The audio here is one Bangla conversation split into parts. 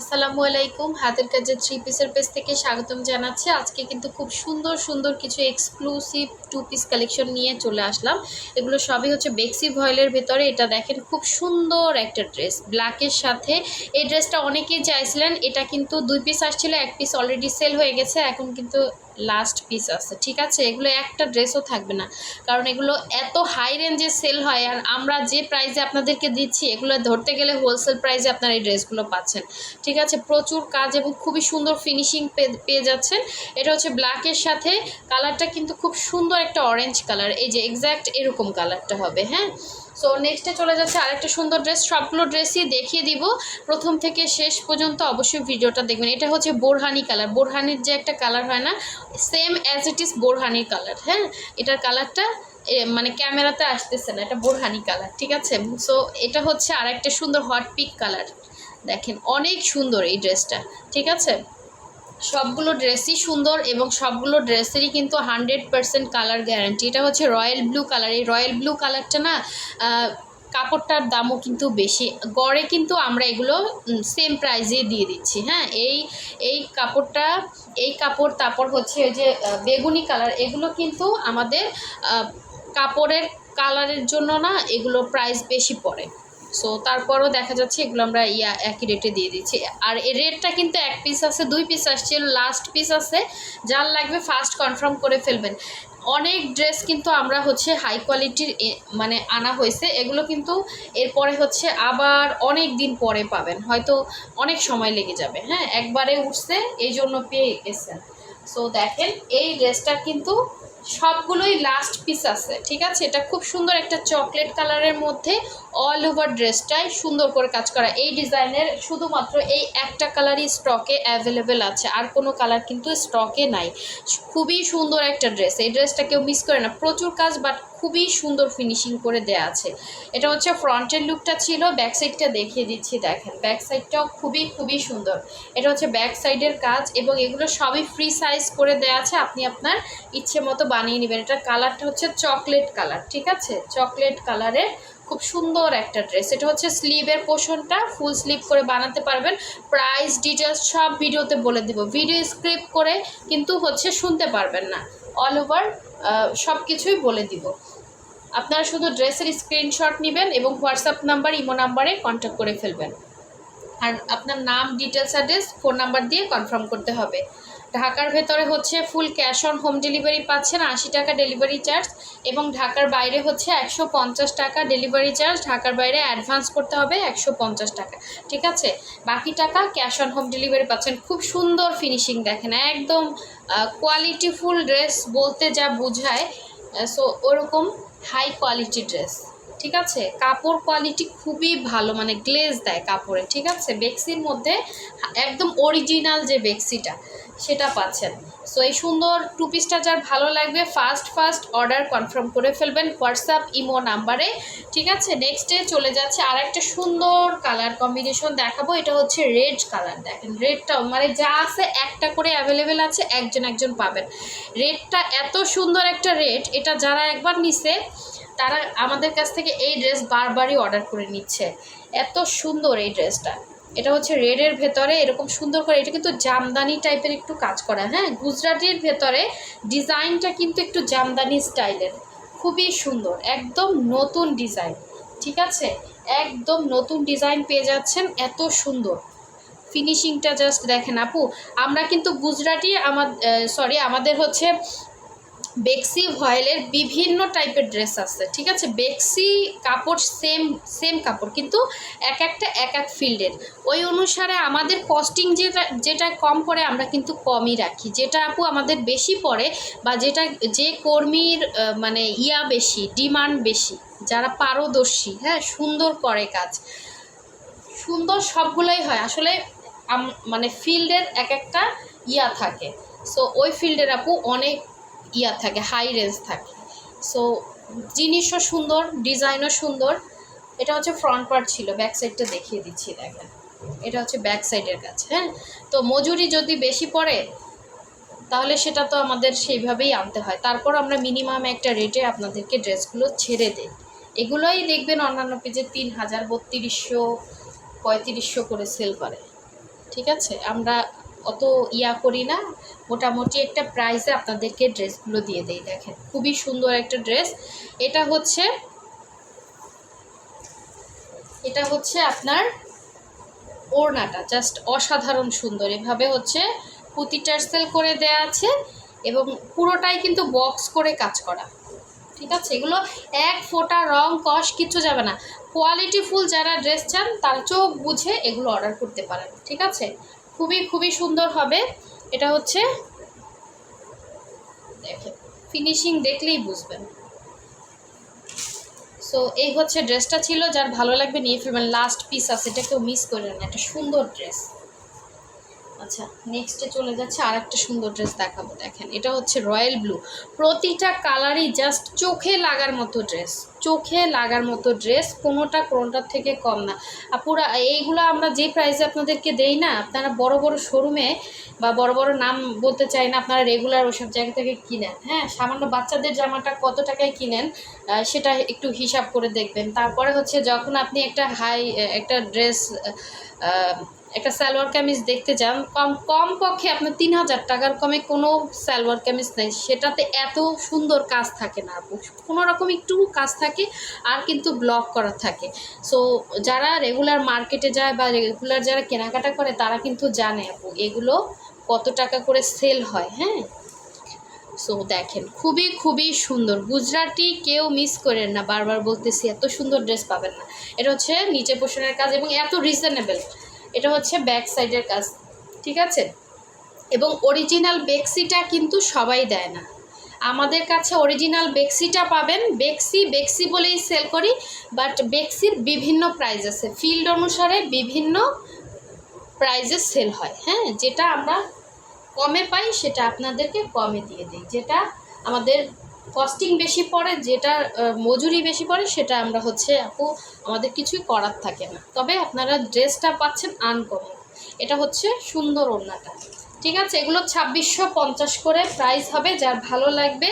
আসসালামু আলাইকুম। হাতের কাজের থ্রি পিসের পেজ থেকে স্বাগতম জানাচ্ছি। আজকে কিন্তু খুব সুন্দর সুন্দর কিছু এক্সক্লুসিভ টু পিস কালেকশন নিয়ে চলে আসলাম। এগুলো সবই হচ্ছে বেক্সি ভয়েলের ভেতরে। এটা দেখেন, খুব সুন্দর একটা ড্রেস ব্ল্যাকের সাথে। এই ড্রেসটা অনেকেই চাইছিলেন। এটা কিন্তু দুই পিস আসছিল, এক পিস অলরেডি সেল হয়ে গেছে। এখন কিন্তু লাস্ট পিস আছে, ঠিক আছে? এগুলো একটা ড্রেসও থাকবে না। কারণ এগুলো এত হাই রেঞ্জে সেল হয়, আর আমরা যে প্রাইসে আপনাদেরকে দিচ্ছি, এগুলো ধরতে গেলে হোলসেল প্রাইসে আপনারা এই ড্রেসগুলো পাচ্ছেন। ঠিক আছে? প্রচুর কাজ এবং খুবই সুন্দর ফিনিশিং পেয়ে যাচ্ছেন। এটা হচ্ছে ব্ল্যাকের সাথে কালারটা কিন্তু খুব সুন্দর একটা অরেঞ্জ কালার এই যে এক্স্যাক্ট এরকম কালারটা হবে হ্যাঁ? সো নেক্সটে চলে যাচ্ছে আরেকটা সুন্দর ড্রেস সবগুলো ড্রেসই দেখিয়ে দিব। প্রথম থেকে শেষ পর্যন্ত অবশ্যই ভিডিওটা দেখবেন। এটা হচ্ছে বোরহানি কালার বোরহানির যে একটা কালার হয় না সেম অ্যাজ ইট ইজ বোরহানির কালার হ্যাঁ? এটার কালারটা মানে ক্যামেরাতে আসতেছে না। এটা বোরহানি কালার ঠিক আছে? সো এটা হচ্ছে আরেকটা সুন্দর হট পিক কালার দেখেন, অনেক সুন্দর এই ড্রেসটা ঠিক আছে? সবগুলো ড্রেসই সুন্দর এবং সবগুলো ড্রেসেরই কিন্তু হান্ড্রেড পারসেন্ট কালার গ্যারান্টি। এটা হচ্ছে রয়্যাল ব্লু কালার। এই রয়্যাল ব্লু কালারটা না কাপড়টার দামও কিন্তু বেশি। গড়ে কিন্তু আমরা এগুলো সেম প্রাইজে দিয়ে দিচ্ছি। হ্যাঁ এই এই কাপড়টা, এই কাপড়, তারপর হচ্ছে যে বেগুনি কালার, এগুলো কিন্তু আমাদের কাপড়ের, কালারের জন্য না এগুলো প্রাইস বেশি পড়ে। সো তারপরও দেখা যাচ্ছে এগুলো আমরা, ইয়া, একই রেটে দিয়ে দিচ্ছি। আর এই রেটটা কিন্তু এক পিস আছে, দুই পিস আসছে লাস্ট পিস আছে, যার লাগবে ফার্স্ট কনফার্ম করে ফেলবেন। অনেক ড্রেস কিন্তু আমরা হচ্ছে হাই কোয়ালিটির মানে আনা হয়েছে। এগুলো কিন্তু এরপরে হচ্ছে আবার অনেক দিন পরে পাবেন। হয়তো অনেক সময় লেগে যাবে। হ্যাঁ একবারে উঠছে, এই জন্য পেয়ে গেছেন। সো দেখেন, এই ড্রেসটা কিন্তু সবগুলোই লাস্ট পিস আছে, ঠিক আছে? এটা খুব সুন্দর একটা চকলেট কালারের মধ্যে অল ওভার ড্রেসটাই সুন্দর করে কাজ করা। এই ডিজাইনের শুধুমাত্র এই একটা কালারই স্টকে অ্যাভেলেবেল আছে, আর কোনো কালার কিন্তু স্টকে নাই। খুবই সুন্দর একটা ড্রেস এই ড্রেসটা কেউ মিস করে না। প্রচুর কাজ বাট খুবই সুন্দর ফিনিশিং করে দেয়া আছে। এটা হচ্ছে ফ্রন্টের লুকটা ছিল ব্যাক সাইডটা দেখিয়ে দিচ্ছি দেখেন। ব্যাক সাইডটাও খুবই খুবই সুন্দর। এটা হচ্ছে ব্যাক সাইডের কাজ এবং এগুলো সবই ফ্রি সাইজ করে দেওয়া আছে। আপনি আপনার ইচ্ছে মতো বানিয়ে নেবেন। এটা কালারটা হচ্ছে চকলেট কালার ঠিক আছে? চকলেট কালারের খুব সুন্দর একটা ড্রেস এটা হচ্ছে স্লিভের পোর্শনটা ফুল স্লিভ করে বানাতে পারবেন। প্রাইস ডিটেলস সব ভিডিওতে বলে দেবো। ভিডিও স্ক্রিপ্ট করে কিন্তু হচ্ছে শুনতে পারবেন না। অল ওভার সব কিছুই বলে দিব। আপনারা শুধু ড্রেসের স্ক্রিনশট নেবেন এবং হোয়াটসঅ্যাপ নাম্বার ইমো নাম্বারে কন্ট্যাক্ট করে ফেলবেন। আর আপনার নাম ডিটেলস অ্যাড্রেস ফোন নাম্বার দিয়ে কনফার্ম করতে হবে। ঢাকার ভেতরে হচ্ছে full cash on home delivery পাচ্ছেন আশি টাকা ডেলিভারি চার্জ এবং ঢাকার বাইরে হচ্ছে একশো পঞ্চাশ টাকা ডেলিভারি চার্জ ঢাকার বাইরে অ্যাডভান্স করতে হবে একশো পঞ্চাশ টাকা। ঠিক আছে? বাকি টাকা ক্যাশ অন হোম ডেলিভারি পাচ্ছেন। খুব সুন্দর ফিনিশিং দেখেন, একদম কোয়ালিটিফুল ড্রেস বলতে যা বোঝায় সো ওরকম হাই কোয়ালিটি ড্রেস, ঠিক আছে? কাপড় কোয়ালিটি খুবই ভালো মানে গ্লেজ দেয় কাপড়ে, ঠিক আছে? বেক্সির মধ্যে একদম অরিজিনাল যে বেক্সিটা সেটা পাচ্ছেন। সো এই সুন্দর টু পিসটা যার ভালো লাগবে ফার্স্ট ফার্স্ট অর্ডার কনফার্ম করে ফেলবেন হোয়াটসঅ্যাপ ইমো নাম্বারে ঠিক আছে? নেক্সটে চলে যাচ্ছে আর একটা সুন্দর কালার কম্বিনেশন দেখাবো। এটা হচ্ছে রেড কালার দেখেন রেডটা মানে যা আছে একটা করে অ্যাভেলেবেল আছে, একজন একজন পাবেন। রেডটা এত সুন্দর একটা রেড এটা যারা একবার নিছে, তারা আমাদের কাছ থেকে এই ড্রেস বারবারই অর্ডার করে নিচ্ছে। এত সুন্দর এই ড্রেসটা এটা হচ্ছে রেডের ভেতরে, এরকম সুন্দর করে, এটা কিন্তু জামদানি টাইপের একটু কাজ করা হ্যাঁ? গুজরাটির ভেতরে ডিজাইনটা কিন্তু একটু জামদানি স্টাইলের, খুবই সুন্দর, একদম নতুন ডিজাইন, ঠিক আছে? একদম নতুন ডিজাইন পেয়ে যাচ্ছেন, এত সুন্দর। ফিনিশিংটা জাস্ট দেখেন আপু, আমরা কিন্তু গুজরাটি আমার সরি আমাদের হচ্ছে বেক্সি ভয়েলের বিভিন্ন টাইপের ড্রেস আছে, ঠিক আছে? বেক্সি কাপড় সেম সেম কাপড়, কিন্তু এক একটা, এক এক ফিল্ডের। ওই অনুসারে আমাদের কস্টিং যেটা যেটা কম পড়ে আমরা কিন্তু কমই রাখি। যেটা আপু আমাদের বেশি পড়ে বা যেটা, যে কর্মীর মানে ইয়া বেশি, ডিমান্ড বেশি, যারা পারদর্শী হ্যাঁ সুন্দর করে কাজ। সুন্দর সবগুলোই হয়। আসলে মানে ফিল্ডের এক একটা ইয়া থাকে। সো ওই ফিল্ডের আপু অনেক ইয়া থাকে হাই রেঞ্জ থাকে। সো জিনিসও সুন্দর ডিজাইনও সুন্দর। এটা হচ্ছে ফ্রন্ট পার্ট ছিল ব্যাক সাইডটা দেখিয়ে দিচ্ছি, দেখেন। এটা হচ্ছে ব্যাক সাইডের কাছে হ্যাঁ? তো মজুরি যদি বেশি পড়ে, তাহলে সেটা তো আমাদের সেইভাবেই আনতে হয়। তারপর আমরা মিনিমাম একটা রেটে আপনাদেরকে ড্রেসগুলো ছেড়ে দিই। এগুলোই দেখবেন অন্যান্য পেজে তিন হাজার, বত্রিশশো, পঁয়ত্রিশশো করে সেল করে। ঠিক আছে? আমরা অত ইয়া করি না। মোটামুটি একটা প্রাইসে আপনাদেরকে ড্রেসগুলো দিয়ে দেই, দেখেন। খুবই সুন্দর একটা ড্রেস এটা হচ্ছে এটা হচ্ছে আপনার ওড়নাটা জাস্ট অসাধারণ সুন্দর। এভাবে হচ্ছে পুঁতি টার্সেল করে দেয়া আছে এবং পুরোটাই কিন্তু বক্স করে কাজ করা। ঠিক আছে? এগুলো এক ফোঁটা রং কষ কিচ্ছু যাবে না। কোয়ালিটি ফুল যারা ড্রেস চান, তারা চোখ বুঝে এগুলো অর্ডার করতে পারেন। ঠিক আছে? খুবই খুবই সুন্দর হবে। এটা হচ্ছে, দেখেন ফিনিশিং দেখলেই বুঝবেন। সো এই হচ্ছে ড্রেসটা ছিল, যার ভালো লাগবে নিয়ে ফেলবেন। লাস্ট পিস আছে, এটা কেউ মিস করবেন না। একটা সুন্দর ড্রেস আচ্ছা নেক্সটে চলে যাচ্ছে আর একটা সুন্দর ড্রেস দেখাবো, দেখেন। এটা হচ্ছে রয়্যাল ব্লু প্রতিটা কালারই জাস্ট চোখে লাগার মতো ড্রেস চোখে লাগার মতো ড্রেস কোনোটা কোনোটার থেকে কম না। পুরা, এইগুলো আমরা যে প্রাইসে আপনাদেরকে দেই না, আপনারা বড় বড় শোরুমে বা বড় বড় নাম বলতে চাই না, আপনারা রেগুলার ওসব জায়গা থেকে কিনেন। হ্যাঁ সামান্য বাচ্চাদের জামাটা কত টাকায় কিনেন সেটা একটু হিসাব করে দেখবেন। তারপরে হচ্ছে যখন আপনি একটা হাই একটা ড্রেস একটা সালোয়ার কামিজ দেখতে যান, কম কম পক্ষে আপনার তিন হাজার টাকার কমে কোনো সালোয়ার কামিজ নেই। সেটাতে এত সুন্দর কাজ থাকে না আপু। কোনো রকম একটু কাজ থাকে আর কিন্তু ব্লক করা থাকে। সো যারা রেগুলার মার্কেটে যায় বা রেগুলার যারা কেনাকাটা করে, তারা কিন্তু জানে আপু, এগুলো কত টাকা করে সেল হয় হ্যাঁ? সো দেখেন, খুবই খুবই সুন্দর। গুজরাটি কেউ মিস করেন না, বারবার বলতেছি, এত সুন্দর ড্রেস পাবেন না। এটা হচ্ছে নিচে পোষণের কাজ এবং এত রিজনেবল এটা হচ্ছে ব্যাক সাইডের কাজ, ঠিক আছে? এবং অরিজিনাল বেক্সিটা কিন্তু সবাই দেয় না। আমাদের কাছে অরিজিনাল বেক্সিটা পাবেন, বেক্সি বেক্সি বলেই সেল করি বাট বেক্সির বিভিন্ন প্রাইজ আছে। ফিল্ড অনুসারে বিভিন্ন প্রাইজে সেল হয় হ্যাঁ? যেটা আমরা কমে পাই, সেটা আপনাদেরকে কমে দিয়ে দিই। যেটা আমাদের কস্টিং বেশি পড়ে, যেটা মজুরি বেশি পড়ে, সেটা আমরা হচ্ছে আপু, আমাদের কিছুই করার থাকে না। তবে আপনারা ড্রেসটা পাচ্ছেন আনকমন এটা হচ্ছে সুন্দর ওড়নাটা। ঠিক আছে? এগুলো ছাব্বিশশো পঞ্চাশ করে প্রাইস হবে। যার ভালো লাগবে,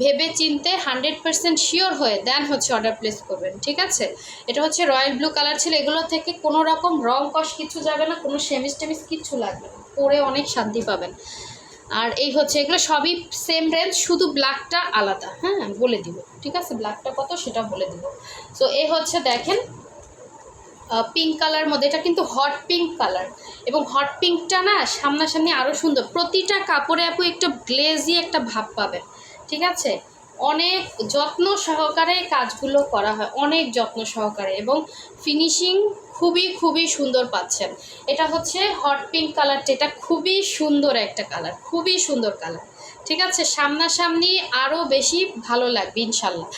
ভেবে চিনতে হান্ড্রেড পার্সেন্ট শিওর হয়ে দেন হচ্ছে অর্ডার প্লেস করবেন। ঠিক আছে? এটা হচ্ছে রয়্যাল ব্লু কালার ছিল। এগুলো থেকে কোনো রকম রং কষ কিছু যাবে না, কোনো সেমিস টেমিস কিছু লাগবে না। পরে অনেক শান্তি পাবেন। আর এই হচ্ছে এগুলো সবই সেম রেঞ্জ শুধু ব্ল্যাকটা আলাদা হ্যাঁ বলে দিব। ঠিক আছে? ব্ল্যাকটা কত? সেটা বলে দিব। সো এ হচ্ছে দেখেন পিঙ্ক কালার মধ্যে, এটা কিন্তু হট পিঙ্ক কালার এবং হট পিঙ্কটা না সামনাসামনি আরও সুন্দর। প্রতিটা কাপড়ে আপু একটা গ্লেজি একটা ভাব পাবেন। ঠিক আছে? অনেক যত্ন সহকারে কাজগুলো করা হয়, অনেক যত্ন সহকারে এবং ফিনিশিং খুবই খুবই সুন্দর পাচ্ছেন। এটা হচ্ছে হট পিঙ্ক কালারটা এটা খুবই সুন্দর একটা কালার খুবই সুন্দর কালার ঠিক আছে, সামনাসামনি আরও বেশি ভালো লাগবে ইনশাল্লাহ।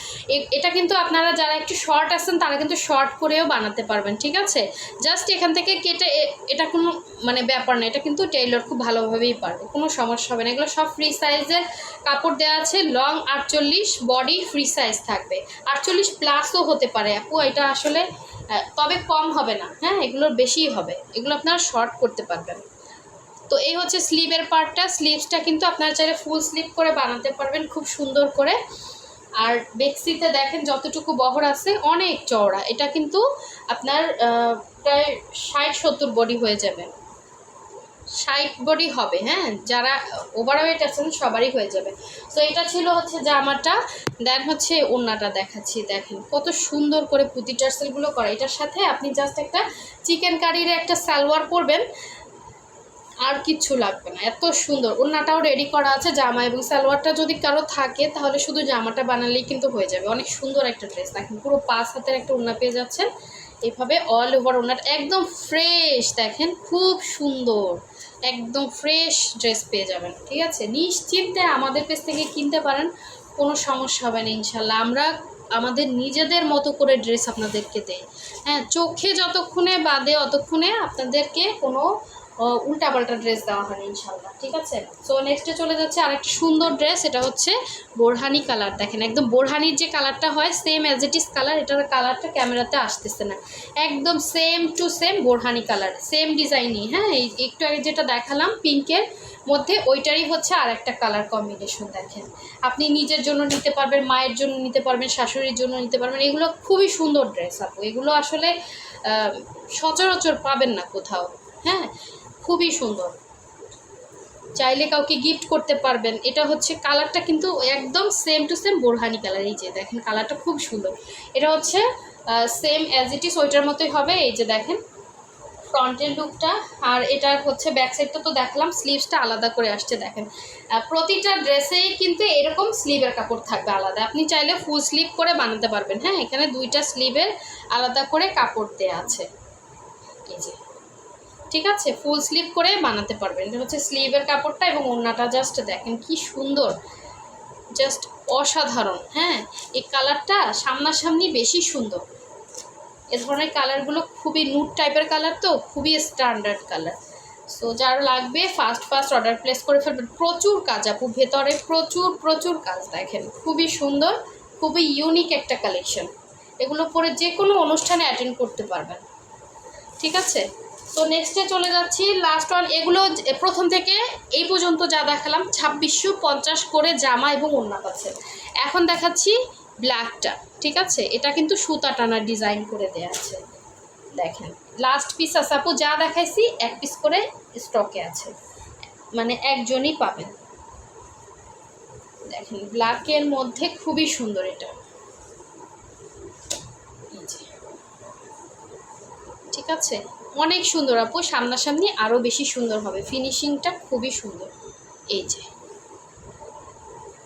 এটা কিন্তু আপনারা যারা একটু শর্ট আছেন, তারা কিন্তু শর্ট করেও বানাতে পারবেন, ঠিক আছে? জাস্ট এখান থেকে কেটে এটা কোনো মানে ব্যাপার না, এটা কিন্তু টেইলর খুব ভালোভাবেই পারবে, কোনো সমস্যা হবে না। এগুলো সব ফ্রি সাইজের কাপড় দেওয়া আছে লং আটচল্লিশ বডি ফ্রি সাইজ থাকবে। আটচল্লিশ প্লাসও হতে পারে, আপু, এটা আসলে তবে কম হবে না হ্যাঁ? এগুলোর বেশিই হবে, এগুলো আপনারা শর্ট করতে পারবেন। তো এই হচ্ছে স্লিভের পার্টটা। স্লিভসটা কিন্তু আপনারা চাইলে ফুল স্লিভ করে বানাতে পারবেন, খুব সুন্দর করে। আর বেক্সিতে দেখেন যতটুকু বহর আছে, অনেক চওড়া। এটা কিন্তু আপনার প্রায় ষাট সত্তর বডি হয়ে যাবে। ষাট বডি হবে হ্যাঁ? যারা ওভারওয়েট আছেন, সবারই হয়ে যাবে। তো এটা ছিল হচ্ছে জামাটা। দেন হচ্ছে ওড়নাটা দেখাচ্ছি, দেখেন। কত সুন্দর করে পুঁতি টার্সেলগুলো করে। এটার সাথে আপনি জাস্ট একটা চিকেন কারির একটা সালোয়ার পরবেন। আর কিচ্ছু লাগবে না। এত সুন্দর। ওড়নাটাও রেডি করা আছে, জামা এবং সালোয়ারটা যদি কারও থাকে, তাহলে শুধু জামাটা বানালেই কিন্তু হয়ে যাবে। অনেক সুন্দর একটা ড্রেস দেখেন, পুরো পাঁচ হাতের একটা ওড়না পেয়ে যাচ্ছেন। এভাবে অল ওভার ওনার একদম ফ্রেশ দেখেন, খুব সুন্দর। একদম ফ্রেশ ড্রেস পেয়ে যাবেন, ঠিক আছে? নিশ্চিন্তে আমাদের কাছ থেকে কিনতে পারেন, কোনো সমস্যা হবে না ইনশাল্লাহ আমরা আমাদের নিজেদের মতো করে ড্রেস আপনাদেরকে দেই। হ্যাঁ চোখে যতক্ষণে বাদে, অতক্ষণে আপনাদেরকে কোনো উল্টাপাল্টা ড্রেস দেওয়া হয় ইনশাল্লাহ ঠিক আছে? সো নেক্সটে চলে যাচ্ছে আরেকটা সুন্দর ড্রেস এটা হচ্ছে বোরহানি কালার দেখেন, একদম বোরহানির যে কালারটা হয় same as it is colour এটার কালারটা ক্যামেরাতে আসতেছে না। একদম same to same borhani colour same ডিজাইনই হ্যাঁ? এই, একটু আগে যেটা দেখালাম পিঙ্কের মধ্যে, ওইটারই হচ্ছে আর একটা কালার কম্বিনেশন দেখেন। আপনি নিজের জন্য নিতে পারবেন, মায়ের জন্য নিতে পারবেন, শাশুড়ির জন্য নিতে পারবেন, এগুলো খুবই সুন্দর ড্রেস আপু। এগুলো আসলে সচরাচর পাবেন না কোথাও হ্যাঁ? খুবই সুন্দর। চাইলে কাউকে গিফট করতে পারবেন। এটা হচ্ছে কালারটা কিন্তু একদম same to same borhani colour এই যে দেখেন কালারটা খুব সুন্দর। এটা হচ্ছে সেম অ্যাজ ইট ইস ওইটার মতোই হবে। এই যে দেখেন ফ্রন্টের লুকটা আর এটা হচ্ছে ব্যাক সাইডটা তো দেখলাম স্লিভসটা আলাদা করে আসছে, দেখেন। প্রতিটা ড্রেসেই কিন্তু এরকম স্লিভের কাপড় থাকবে আলাদা। আপনি চাইলে ফুল স্লিভ করে বানাতে পারবেন। হ্যাঁ এখানে দুইটা স্লিভের আলাদা করে কাপড় দেওয়া আছে। এই যে। ঠিক আছে? ফুল স্লিভ করে বানাতে পারবেন। এটা হচ্ছে স্লিভের কাপড়টা এবং ওড়নাটা জাস্ট দেখেন কি সুন্দর। জাস্ট অসাধারণ হ্যাঁ? এই কালারটা সামনাসামনি বেশি সুন্দর। এ ধরনের কালারগুলো খুবই নুট টাইপের কালার তো, খুবই স্ট্যান্ডার্ড কালার। সো যার লাগবে ফার্স্ট ফার্স্ট অর্ডার প্লেস করে ফেলবেন। প্রচুর কাজ আপু, ভেতরে প্রচুর প্রচুর কাজ দেখেন। খুবই সুন্দর, খুবই ইউনিক একটা কালেকশন এগুলো পরে যে কোনো অনুষ্ঠানে অ্যাটেন্ড করতে পারবেন। ঠিক আছে? তো নেক্সটে চলে যাচ্ছি লাস্ট ওয়ান এগুলো প্রথম থেকে এই পর্যন্ত যা দেখালাম, ছাব্বিশশো পঞ্চাশ করে জামা এবং ওড়না পাচ্ছে। এখন দেখাচ্ছি ব্ল্যাকটা ঠিক আছে? এটা কিন্তু সুতা টানা ডিজাইন করে দেয়া আছে। দেখেন লাস্ট পিস আছে আপু, যা দেখাইছি, এক পিস করে স্টকে আছে। মানে একজনই পাবেন দেখেন ব্ল্যাকের মধ্যে খুবই সুন্দর এটা। ঠিক আছে? অনেক সুন্দর আপু, সামনাসামনি আরও বেশি সুন্দর হবে। ফিনিশিংটা খুবই সুন্দর। এই যে।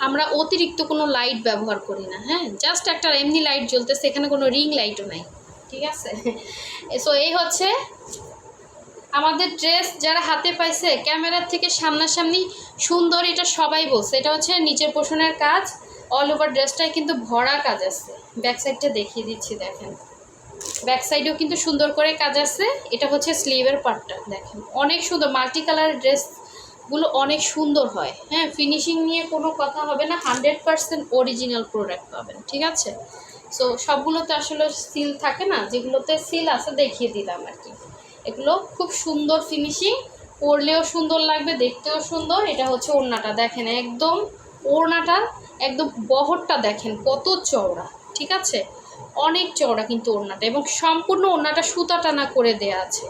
আমরা অতিরিক্ত কোনো লাইট ব্যবহার করি না হ্যাঁ? জাস্ট একটা এমনি লাইট জ্বলতেছে, এখানে কোনো রিং লাইটও নাই। ঠিক আছে? সো এই হচ্ছে আমাদের ড্রেস যারা হাতে পাইছে, ক্যামেরার থেকে সামনাসামনি সুন্দর এটা সবাই বলছে। এটা হচ্ছে নিচের পোষণের কাজ অল ওভার ড্রেসটায় কিন্তু ভরা কাজ আছে। ব্যাক সাইডটা দেখিয়ে দিচ্ছি, দেখেন। ব্যাক সাইডেও কিন্তু সুন্দর করে কাজ আছে। এটা হচ্ছে স্লিভের পার্টটা, দেখেন। অনেক সুন্দর মাল্টি কালার ড্রেসগুলো অনেক সুন্দর হয়। হ্যাঁ ফিনিশিং নিয়ে কোনো কথা হবে না, হান্ড্রেড পারসেন্ট অরিজিনাল প্রোডাক্ট পাবেন, ঠিক আছে? সো সবগুলোতে আসলে সিল থাকে না, যেগুলোতে সিল আছে দেখিয়ে দিলাম আর কি। এগুলো খুব সুন্দর ফিনিশিং পরলেও সুন্দর লাগবে, দেখতেও সুন্দর। এটা হচ্ছে ওড়নাটা, দেখেন, একদম ওড়নাটা, একদম বহরটা দেখেন, কত চওড়া, ঠিক আছে? অনেক চওড়া কিন্তু ওড়নাটা এবং সম্পূর্ণ ওড়নাটা সুতা টানা করে দেয়া আছে।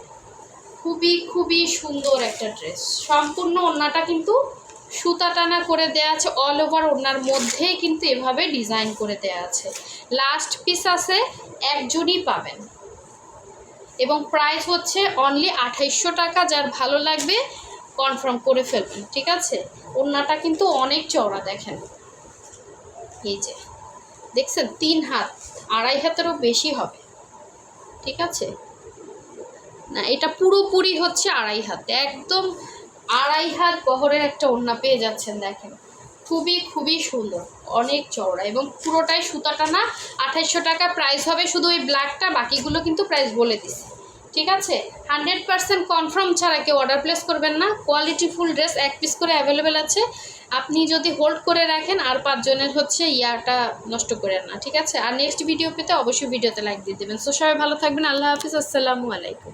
খুবই খুবই সুন্দর একটা ড্রেস। সম্পূর্ণ ওড়নাটা কিন্তু সুতা টানা করে দেয়া আছে অল ওভার ওড়নার মধ্যেই কিন্তু এভাবে ডিজাইন করে দেয়া আছে। লাস্ট পিস আছে, একজনই পাবেন। এবং প্রাইস হচ্ছে অনলি আঠাইশশো টাকা, যার ভালো লাগবে কনফার্ম করে ফেলবেন, ঠিক আছে? ওড়নাটা কিন্তু অনেক চওড়া, দেখেন। এই যে, দেখছেন? তিন হাত। আড়াই হাতেরও বেশি হবে। ঠিক আছে? না, এটা পুরোপুরি হচ্ছে আড়াই হাত। একদম আড়াই হাত বহরের একটা ওড়না পেয়ে যাচ্ছেন, দেখেন। খুবই খুবই সুন্দর। অনেক চওড়া এবং পুরোটাই সুতাটা না, আঠাইশশো টাকা প্রাইস হবে শুধু ওই ব্ল্যাকটা বাকিগুলো কিন্তু প্রাইস বলে দিছি। ঠিক আছে? হান্ড্রেড পার্সেন্ট কনফার্ম ছাড়া কেউ অর্ডার প্লেস করবেন না। কোয়ালিটি ফুল ড্রেস এক পিস করে অ্যাভেলেবেল আছে। আপনি যদি হোল্ড করে রাখেন, আর পাঁচজনের হচ্ছে ইয়াটা নষ্ট করে না, ঠিক আছে? আর নেক্সট ভিডিও পেতে অবশ্যই ভিডিওতে লাইক দিয়ে দেবেন। সো সবাই ভালো থাকবেন। আল্লাহ হাফিজ। আসসালামু আলাইকুম।